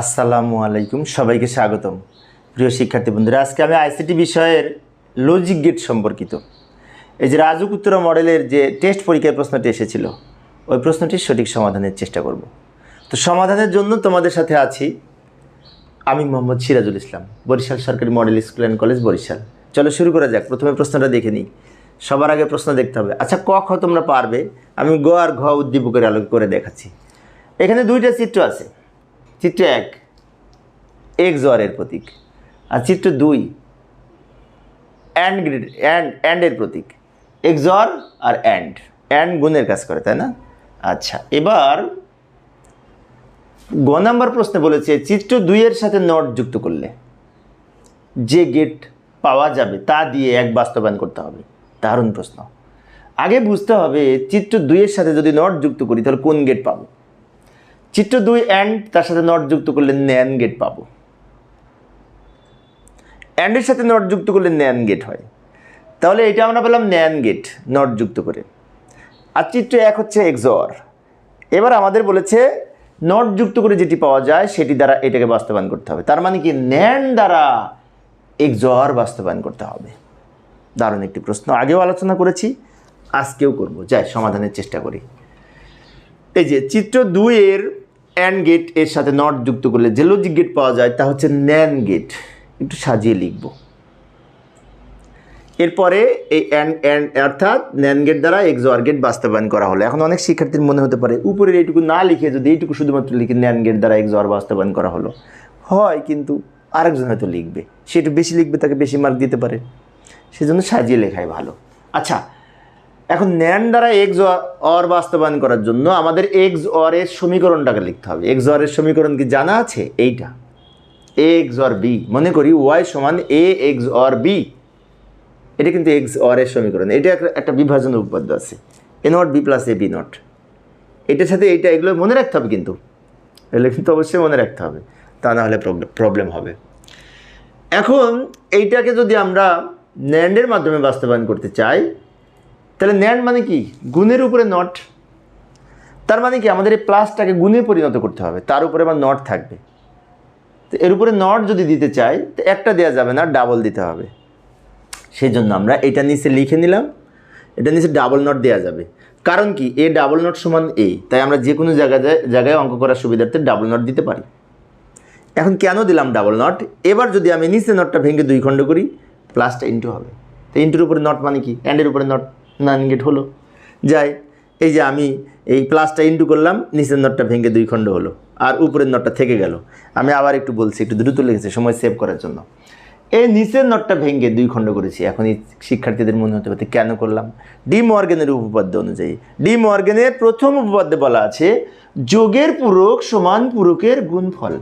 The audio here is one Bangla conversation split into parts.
আসসালামু আলাইকুম, সবাইকে স্বাগতম। প্রিয় শিক্ষার্থী বন্ধুরা, আজকে আমি আইসিটি বিষয়ের লজিক গেট সম্পর্কিত। এই যে রাজুক উত্তর মডেলের যে টেস্ট পরীক্ষার প্রশ্নটি এসেছিল, ওই প্রশ্নটির সঠিক সমাধানের চেষ্টা করব। তো সমাধানের জন্য তোমাদের সাথে আছি আমি মোহাম্মদ সিরাজুল ইসলাম, বরিশাল সরকারি model school and college Barishal. চলো শুরু করা যাক, প্রথমে প্রশ্নটা দেখে নিই। সবার আগে প্রশ্ন দেখতে হবে। আচ্ছা ক, খ তোমরা পারবে? আমি গ আর ঘ উদ্দীপকের আলোক করে দেখাচ্ছি। এখানে দুইটা চিত্র আছে। চিত্র এক এক্স ওয়ারের প্রতীক। আর চিত্র দুই অ্যান্ড গ্রিড অ্যান্ড অ্যান্ডের প্রতীক। এক্স ওয়ার আর অ্যান্ড অ্যান্ড গুণের কাজ করে, তাই না? আচ্ছা এবার গ নাম্বার প্রশ্নে বলেছে, চিত্র দুইয়ের সাথে নট যুক্ত করলে যে গেট পাওয়া যাবে তা দিয়ে এক বাস্তবায়ন করতে হবে। দারুণ প্রশ্ন। আগে বুঝতে হবে, চিত্র দুইয়ের সাথে যদি নট যুক্ত করি, তাহলে কোন গেট পাবো? চিত্র দুই অ্যান্ড তার সাথে নট যুক্ত করলে ন্যান গেট পাবো। অ্যান্ডের সাথে নট যুক্ত করলে ন্যান গেট হয়। তাহলে এটা আমরা পেলাম ন্যান গেট নট যুক্ত করে। আর চিত্র এক হচ্ছে এক্সর এবার আমাদের বলেছে নট যুক্ত করে যেটি পাওয়া যায়, সেটি দ্বারা এটাকে বাস্তবায়ন করতে হবে। তার মানে কি? ন্যান দ্বারা এক্সর বাস্তবায়ন করতে হবে। দারুণ একটি প্রশ্ন। আগেও আলোচনা করেছি, আজকেও করব। যাই, সমাধানের চেষ্টা করি। এই যে, চিত্র দুইয়ের অ্যান্ড গেটের সাথে নট যুক্ত করলে যে লজিক গেট পাওয়া যায় তা হচ্ছে ন্যান গেট একটু সাজিয়ে লিখব। এরপরে এই অ্যান্ড অ্যান্ড অর্থাৎ ন্যান গেট দ্বারা এক্সোয়ার গেট বাস্তবায়ন করা হলো। এখন অনেক শিক্ষার্থীর মনে হতে পারে, উপরের এইটুকু না লিখে যদি এইটুকু শুধুমাত্র লিখে ন্যান গেট দ্বারা এক্সোয়ার বাস্তবায়ন করা হলো। হয় কিন্তু আরেকজন হয়তো লিখবে। সে একটু বেশি লিখবে, তাকে বেশি মার্ক দিতে পারে। সেজন্য সাজিয়ে লেখাই ভালো। আচ্ছা এখন ন্যান দ্বারা এক্স অর বাস্তবায়ন করার জন্য আমাদের এক্স অরের সমীকরণটাকে লিখতে হবে। এক্স অরের সমীকরণ কি জানা আছে? এইটা। A XOR B. মনে করি ওয়াই সমান এ এক্স অর বি। এটা কিন্তু এক্স অরের সমীকরণ। এটা একটা বিভাজন উপপাদ্য আছে। A not B plus A B not. এটার সাথে এইটা এগুলো মনে রাখতে হবে কিন্তু। এগুলো কিন্তু অবশ্যই মনে রাখতে হবে। তা না হলে প্রবলেম হবে। এখন এইটাকে যদি আমরা ন্যান্ডের মাধ্যমে বাস্তবায়ন করতে চাই তাহলে ন্যান্ড মানে কি? গুণের উপরে নট তার মানে কি? আমাদের এই প্লাসটাকে গুণে পরিণত করতে হবে, তার উপরে আবার নট থাকবে। তো এর উপরে নট যদি দিতে চাই, তো একটা দেওয়া যাবে না ডাবল দিতে হবে। সেই জন্য আমরা এটা নিচে লিখে নিলাম, এটা নিচে ডাবল নট দেওয়া যাবে। কারণ কি? এ ডাবল নট সমান এ, তাই আমরা যে কোনো জায়গায় জায়গায় অঙ্ক করার সুবিধার্থে ডাবল নট দিতে পারি। এখন কেন দিলাম ডাবল নট এবার যদি আমি নিচে নটটা ভেঙে দুই খণ্ড করি প্লাসটা ইন্টু হবে। তো ইন্টুর উপরে নট মানে কি? অ্যান্ডের উপরে নট নান গেট হলো। যাই, এই যে আমি এই প্লাসটা ইন্টু করলাম, নিচের নটটা ভেঙে দুই খণ্ড হলো, আর উপরের নটটা থেকে গেল। আমি আবার একটু বলছি, একটু দ্রুত লেগেছে সময় সেভ করার জন্য। এই নিচের নটটা ভেঙে দুই খণ্ড করেছি, এখন শিক্ষার্থীদের মনে হতে পারে কেন করলাম? ডি মর্গেনের উপপাদ্য অনুযায়ী, ডি মর্গেনের প্রথম উপপাদ্যে বলা আছে, যোগের পূরক সমান পূরকের গুণফল।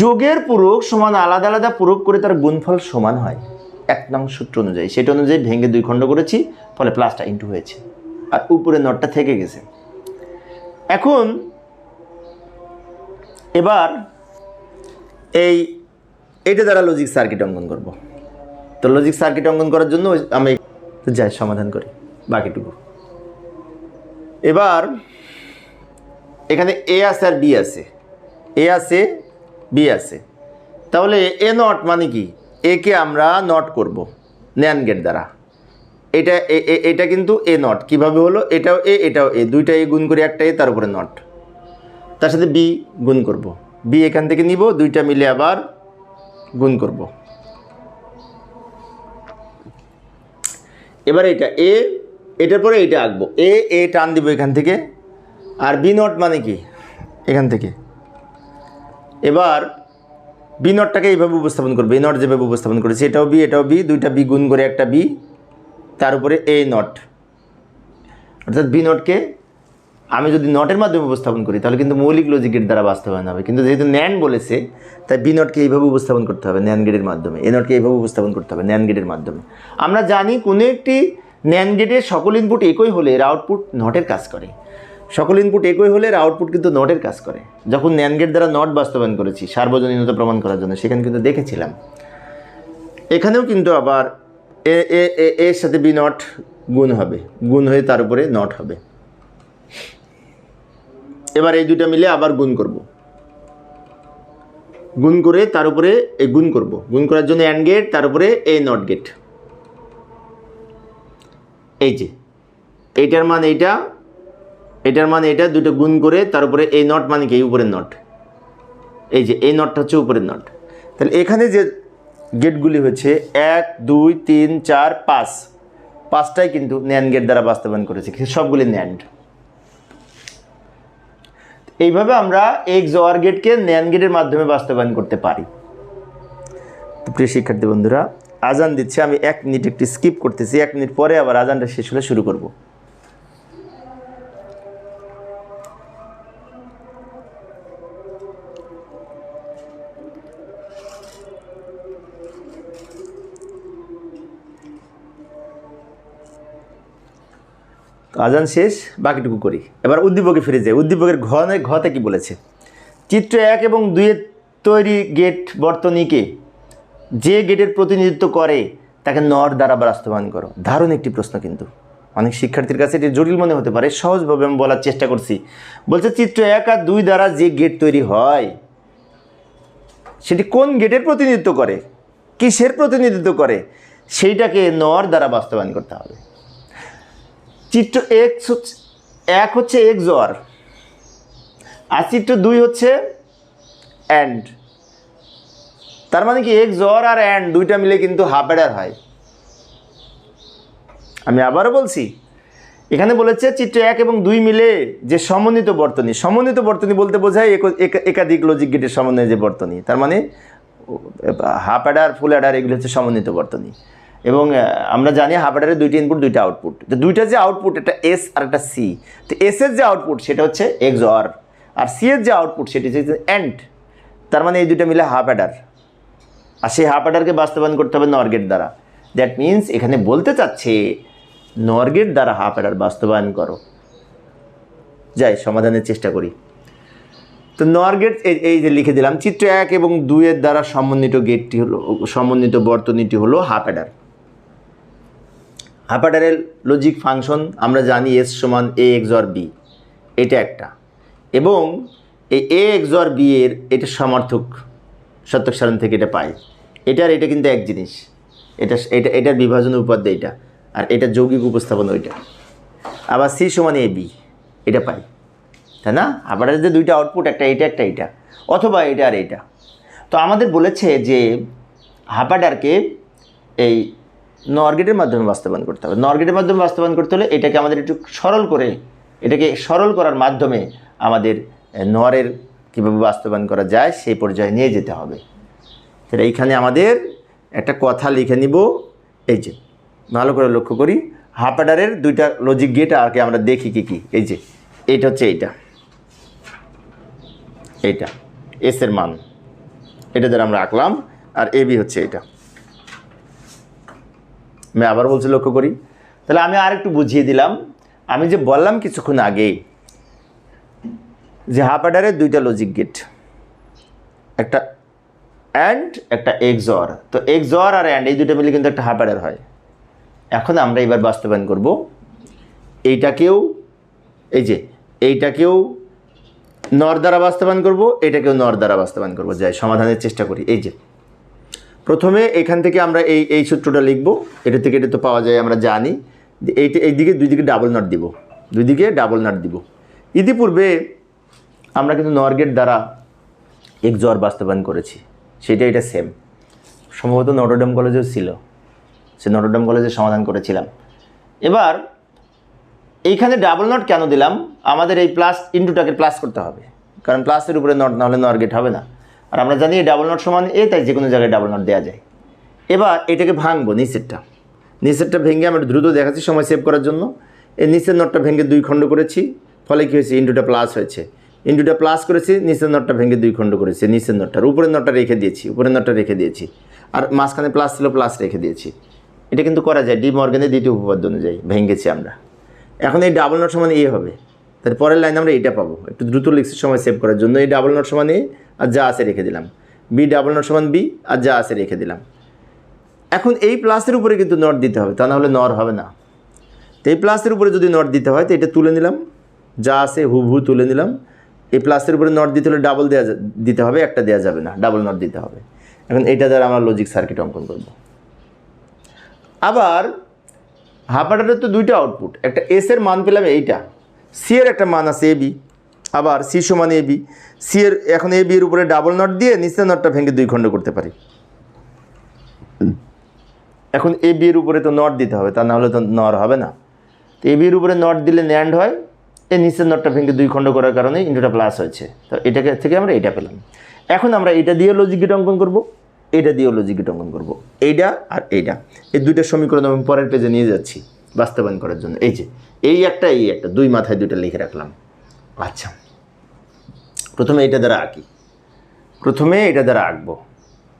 যোগের পূরক সমান আলাদা আলাদা পূরক করে তার গুণফল সমান হয়। এক নং সূত্র অনুযায়ী। সেটা অনুযায়ী ভেঙে দুই খণ্ড করেছি, ফলে প্লাসটা ইন্টু হয়েছে। আর উপরে নটটা থেকে গেছে। এখন এবার এই এটা দ্বারা লজিক সার্কিট অঙ্কন করব। তো লজিক সার্কিট অঙ্কন করার জন্য আমি যাই, সমাধান করি, বাকিটুকু। এবার এখানে এ আছে আর বি আছে। এ আছে বি আছে। তাহলে এ নট মানে কি? এ কে আমরা নট করব ন্যান গেট দ্বারা। এটা এটা কিন্তু এ নট কীভাবে হলো? এটাও এ এটাও এ দুইটা এ গুণ করে একটা এ তার উপরে নট তার সাথে বি গুণ করব। বি এখান থেকে নিব, দুইটা মিলে আবার গুণ করব। এবার এটা এ এটার পরে এটা আঁকবো। এ এ টান দিব এখান থেকে। আর বি নট মানে কি? এখান থেকে। এবার বি নটটাকে এইভাবে উপস্থাপন করবে এ নট যেভাবে উপস্থাপন করেছে, এটাও বি এটাও বি, দুইটা বি গুণ করে একটা বি, তার উপরে এ নট। অর্থাৎ বি নটকে আমি যদি নটের মাধ্যমে উপস্থাপন করি, তাহলে কিন্তু মৌলিক লজিকের দ্বারা বাস্তবায়ন হবে। কিন্তু যেহেতু ন্যান বলেছে, তাই বি নটকে এইভাবে উপস্থাপন করতে হবে ন্যান গেটের মাধ্যমে। এ নটকে এইভাবে উপস্থাপন করতে হবে ন্যান গেটের মাধ্যমে। আমরা জানি কোনো একটি ন্যান গেটের সকল ইনপুট একই হলে এর আউটপুট নটের কাজ করে। সকল ইনপুট একই হলে আউটপুট কিন্তু নটের কাজ করে। যখন ন্যান গেট দ্বারা নট বাস্তবায়ন করেছি, সার্বজনীনতা প্রমাণ করার জন্য, সেখানে কিন্তু দেখেছিলাম। এখানেও কিন্তু আবার এ এ এ এর সাথে বি নট গুণ হবে। গুণ হয়ে তার উপরে নট হবে। এবার এই দুইটা মিলে আবার গুণ করব। গুণ করে তার উপরে এই গুণ করব। গুণ করার জন্য অ্যান্ড গেট তার উপরে এ নট গেট এই যে, এইটার মান এইটা এটার মানে এটা দুটো গুণ করে তার উপরে এই নট মানে কি? উপরের নট এই যে এই নটটা হচ্ছে উপরের নট তাহলে এখানে যে গেটগুলি হচ্ছে এক, দুই, তিন, চার, পাঁচ। পাঁচটাই কিন্তু ন্যান্ড গেট দ্বারা বাস্তবায়ন করেছে। সবগুলি ন্যান্ড এইভাবে আমরা এক্স ওয়ার গেটকে ন্যান্ড গেটের মাধ্যমে বাস্তবায়ন করতে পারি। প্রিয় শিক্ষার্থী বন্ধুরা, আজান দিচ্ছে। আমি এক মিনিট একটি স্কিপ করতেছি। এক মিনিট পরে আবার আজানটা শেষ হলে শুরু করব। আজান শেষ, বাকিটুকু করি। এবার উদ্দীপকে ফিরে যাই। উদ্দীপকের ঘ নয় ঘতে কি বলেছে? চিত্র এক এবং দুইয়ের তৈরি গেট বর্তনীকে যে গেটের প্রতিনিধিত্ব করে, তাকে নর দ্বারা বাস্তবায়ন করো। দারুণ একটি প্রশ্ন কিন্তু। অনেক শিক্ষার্থীর কাছে এটি জটিল মনে হতে পারে, সহজভাবে আমি বলার চেষ্টা করছি। বলছে, চিত্র এক আর দুই দ্বারা যে গেট তৈরি হয়, সেটি কোন গেটের প্রতিনিধিত্ব করে? কিসের প্রতিনিধিত্ব করে? সেইটাকে নর দ্বারা বাস্তবায়ন করতে হবে। চিত্র এক্স হচ্ছে, এক হচ্ছে এক্স অর আর চিত্র দুই হচ্ছে অ্যান্ড তার মানে কি এক্স অর আর অ্যান্ড দুইটা মিলে কিন্তু হাফ অ্যাডার হয়। আমি আবারও বলছি, এখানে বলেছে চিত্র এক এবং দুই মিলে যে সমন্বিত বর্তনী সমন্বিত বর্তনী বলতে বোঝায় এক- এক- একাধিক লজিক গেটের সমন্বয়ে যে বর্তনী। তার মানে হাফ অ্যাডার ফুল অ্যাডার এগুলো হচ্ছে সমন্বিত বর্তনী। এবং আমরা জানি হাফ অ্যাডারের দুইটা ইনপুট দুইটা আউটপুট তো দুইটা যে আউটপুট একটা এস আর একটা সি তো এস এর যে আউটপুট সেটা হচ্ছে এক্স অর আর সি এর যে আউটপুট সেটি হচ্ছে অ্যান্ড তার মানে এই দুইটা মিলে হাফ অ্যাডার আর সেই হাফ অ্যাডারকে বাস্তবায়ন করতে হবে নরগেট দ্বারা. দ্যাট মিন্স এখানে বলতে চাচ্ছে নরগেট দ্বারা হাফ অ্যাডার বাস্তবায়ন করো। যাই, সমাধানের চেষ্টা করি। তো নরগেট এই যে লিখে দিলাম, চিত্র এক এবং দুইয়ের দ্বারা সমন্বিত গেটটি হলো, সমন্বিত বর্তনীটি হলো হাফ অ্যাডার অ্যাডারের লজিক ফাংশন আমরা জানি এস সমান এ এক্স অর বি। এটা একটা। এবং এই এ এক্স অর বি এর এটা সমর্থক সত্যক সারণ থেকে এটা পাই। এটার এটা কিন্তু এক জিনিস। এটা এটা এটার বিভাজন উপাদ্য এটা, আর এটা যৌগিক উপস্থাপন ওইটা। আবার সি সমান এ বি, এটা পাই। তাই না? আবার যে দুইটা আউটপুট একটা এটা একটা এটা। অথবা এটা আর এটা। তো আমাদের বলেছে যে হাফাডারকে এই নরগেটের মাধ্যমে বাস্তবায়ন করতে হবে। নরগেটের মাধ্যমে বাস্তবায়ন করতে হলে এটাকে আমাদের একটু সরল করে, এটাকে সরল করার মাধ্যমে আমাদের নরের কীভাবে বাস্তবায়ন করা যায় সেই পর্যায়ে নিয়ে যেতে হবে। তাহলে এইখানে আমাদের একটা কথা লিখে নিব। এই যে, ভালো করে লক্ষ্য করি। হাফাডারের দুইটা লজিক গেট আগে আমরা দেখি কি কি। এই যে এইটা হচ্ছে এইটা। এইটা এস এর মান। এটা দ্বারা আমরা আঁকলাম, আর এ বি হচ্ছে এটা আমি আবার বলছি লক্ষ্য করি। তাহলে আমি আর একটু বুঝিয়ে দিলাম। আমি যে বললাম কিছুক্ষণ আগে যে হাফাডারের দুইটা লজিক গেট একটা অ্যান্ড একটা এক্সর তো এক্সর আর অ্যান্ড এই দুটো মিলে কিন্তু একটা হাফ অ্যাডার হয়। এখন আমরা এবার বাস্তবায়ন করব। এইটাকেও, এই যে, এইটাকেও নর দ্বারা বাস্তবায়ন করব, এটাকেও নর দ্বারা বাস্তবায়ন করব। যাই, সমাধানের চেষ্টা করি। এই যে প্রথমে এখান থেকে আমরা এই এই সূত্রটা লিখব। এটা থেকে এটা তো পাওয়া যায়, আমরা জানি। এইটা এই দিকে দুই দিকে ডাবল নট দিব। দুই দিকে ডাবল নট দিব। ইতিপূর্বে আমরা কিন্তু নরগেট দ্বারা এক জ্বর বাস্তবায়ন করেছি। সেটা এটা সেম সম্ভবত নটরডেম কলেজেও ছিল। সে নটরডেম কলেজে সমাধান করেছিলাম। এবার এইখানে ডাবল নট কেন দিলাম? আমাদের এই প্লাস ইন্টুটাকে প্লাস করতে হবে। কারণ প্লাসের উপরে নট না হলে নর গেট হবে না। আর আমরা জানি ডাবল নট সমান এ তাই যে কোনো জায়গায় ডাবল নট দেওয়া যায়। এবার এটাকে ভাঙবো নিচেরটা। নিচেরটা ভেঙে আমরা দ্রুত দেখাচ্ছি সময় সেভ করার জন্য। এই নিচের নটটা ভেঙে দুই খণ্ড করেছি, ফলে কী হয়েছে? ইন্টুটা প্লাস হয়েছে। ইন্টুটা প্লাস করেছি, নিচের নটটা ভেঙে দুই খণ্ড করেছি, নিচের নটটার উপরের নটটা রেখে দিয়েছি, উপরের নটটা রেখে দিয়েছি। আর মাঝখানে প্লাস ছিল প্লাস রেখে দিয়েছি। এটা কিন্তু করা যায় ডি মর্গানের দ্বিতীয় উপপাদ্য অনুযায়ী ভেঙেছি আমরা। এখন এই ডাবল নট সমান এ হবে। তার পরের লাইন আমরা এটা পাবো। একটু দ্রুত লিখছি, সময় সেভ করার জন্য। এই ডাবল নট সমান এ আর যা আছে রেখে দিলাম। বি ডাবল নট সমান বি আর যা আছে রেখে দিলাম। এখন এই প্লাসের উপরে কিন্তু নট দিতে হবে, তা না হলে নর হবে না। তো এই প্লাসের উপরে যদি নট দিতে হয়, তো এটা তুলে নিলাম। যা আছে হুবহু তুলে নিলাম। এই প্লাসের উপরে নট দিতে হলে ডাবল দেওয়া দিতে হবে, একটা দেওয়া যাবে না ডাবল নট দিতে হবে। এখন এটা দ্বারা আমরা লজিক সার্কিট অঙ্কন করব। আবার হাফ হাফাটারের তো দুইটা আউটপুট একটা এস এর মান পেলাম এইটা। সি এর একটা মান আছে এ বি আবার সি সমান এ বি। সি এর এখন এ বি এর উপরে ডাবল নট দিয়ে নিচের নটটা ভেঙে দুই খণ্ড করতে পারি। এখন এ বি এর উপরে তো নট দিতে হবে, তা না হলে তো নর হবে না। তো এ বি এর উপরে নট দিলে ন্যান্ড হয় এই নিচের নটটা ভেঙে দুই খণ্ড করার কারণে ইন্টুটা প্লাস হয়েছে। তো এটাকে থেকে আমরা এটা পেলাম। এখন আমরা এটা দিয়ে লজিক গেট অঙ্কন করব, এটা দিয়েও লজিক গেট অঙ্কন করব এইটা আর এইটা এই দুইটা সমীকরণ আমি পরের পেজে নিয়ে যাচ্ছি, বাস্তবায়ন করার জন্য। এই যে, এই একটা এই একটা, দুই মাথায় দুইটা লিখে রাখলাম। আচ্ছা। প্রথমে এটা দ্বারা আঁকি। প্রথমে এটা দ্বারা আঁকবো।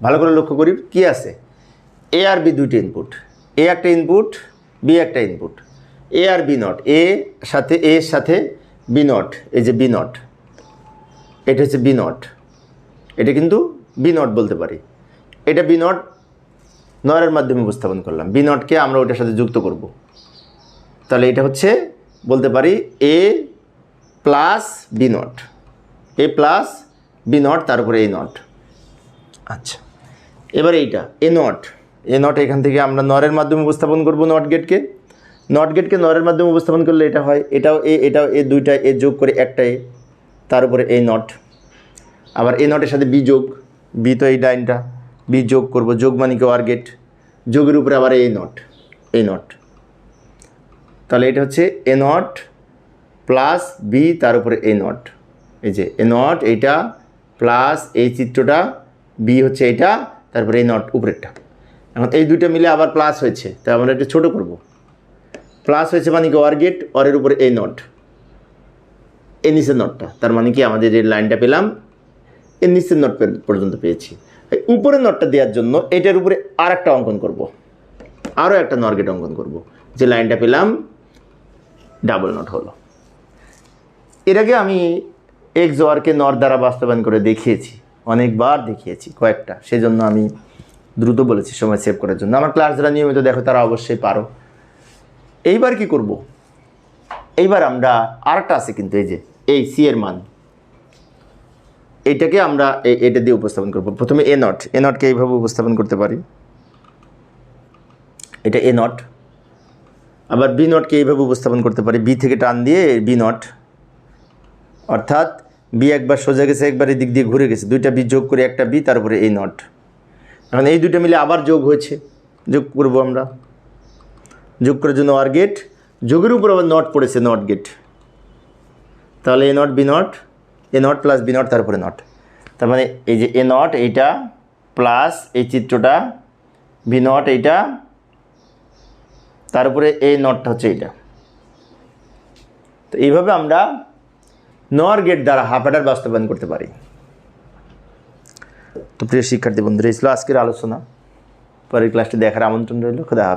ভালো করে লক্ষ্য করি, কি আছে? এ আর বি দুইটা ইনপুট এ একটা ইনপুট বি একটা ইনপুট এ আর বি নট এ সাথে এ এর সাথে বি নট এই যে বি নট এটা হচ্ছে বি নট এটা কিন্তু বি নট বলতে পারি। এটা বি নট নয়ের মাধ্যমে উপস্থাপন করলাম। বি নটকে আমরা ওটার সাথে যুক্ত করব। তাহলে এটা হচ্ছে, বলতে পারি A plus B not A plus B not তার উপরে এ নট। আচ্ছা। এবার এইটা এ নট। এ নট এখান থেকে আমরা নরের মাধ্যমে উপস্থাপন করব নট গেটকে। নট গেটকে নরের মাধ্যমে উপস্থাপন করলে এটা হয় এটাও এ এটাও এ দুইটা এ যোগ করে একটা এ তার উপরে এ নট। আবার এ নটের সাথে বি যোগ বি তো এই লাইনটা বি যোগ করব যোগ মানে কি ওয়ার গেট। যোগের উপরে আবার এই নট এই নট। তাহলে এটা হচ্ছে এ নট প্লাস বি তার উপরে এ নট। এই যে এ নট এইটা প্লাস এই চিত্রটা বি হচ্ছে এটা তারপরে এই নট উপরেরটা। এখন এই দুইটা মিলে আবার প্লাস হয়েছে তাই আমরা একটু ছোটো করব। প্লাস হয়েছে মানে কি ওয়ার গেট অরের উপরে এই নট। এই নিচের নটটা, তার মানে কি আমাদের যে লাইনটা পেলাম এর নিচের নট পর্যন্ত পেয়েছি। এই উপরের নটটা দেওয়ার জন্য এটার উপরে আর একটা অঙ্কন করব। আরও একটা নরগেট অঙ্কন করব। যে লাইনটা পেলাম, ডাবল নট হলো। এর আগে আমি এক্স ওয়ারকে নর দ্বারা বাস্তবায়ন করে দেখিয়েছি, অনেকবার দেখিয়েছি কয়েকটা। সেই জন্য আমি দ্রুত বলেছি সময় সেভ করার জন্য। আমার ক্লাস যারা নিয়মিত দেখো তারা অবশ্যই পারো। এইবার কি করব? এইবার আমরা আরেকটা আছে কিন্তু এই যে, এই সি এর মান। এইটাকে আমরা এটা দিয়ে উপস্থাপন করব। প্রথমে এ নট এ নটকে এইভাবে উপস্থাপন করতে পারি। এটা এ নট আবার বি নটকে এইভাবে উপস্থাপন করতে পারি। বি থেকে টান দিয়ে বি নট অর্থাৎ বি একবার সোজা গেছে, একবার এদিক দিয়ে ঘুরে গেছে। দুইটা বি যোগ করে একটা বি, তারপরে এই নট। এখন এই দুইটা মিলে আবার যোগ হয়েছে। যোগ করব আমরা। যোগ করার জন্য আর গেট। যোগের উপর আবার নট পড়েছে, নট গেট। তাহলে A not, B not, A not plus B not, তারপরে নট। তার মানে এই যে এ নট, এইটা প্লাস এই চিত্রটা, বি নট, এইটা তার উপরে এই নটটা হচ্ছে এইটা। তো এইভাবে আমরা নর গেট দ্বারা হাফ অ্যাডার বাস্তবায়ন করতে পারি। তো প্রিয় শিক্ষার্থী বন্ধুরা, এই ছিল আজকের আলোচনা। পরের ক্লাসটি দেখার আমন্ত্রণ রইল। খুদা।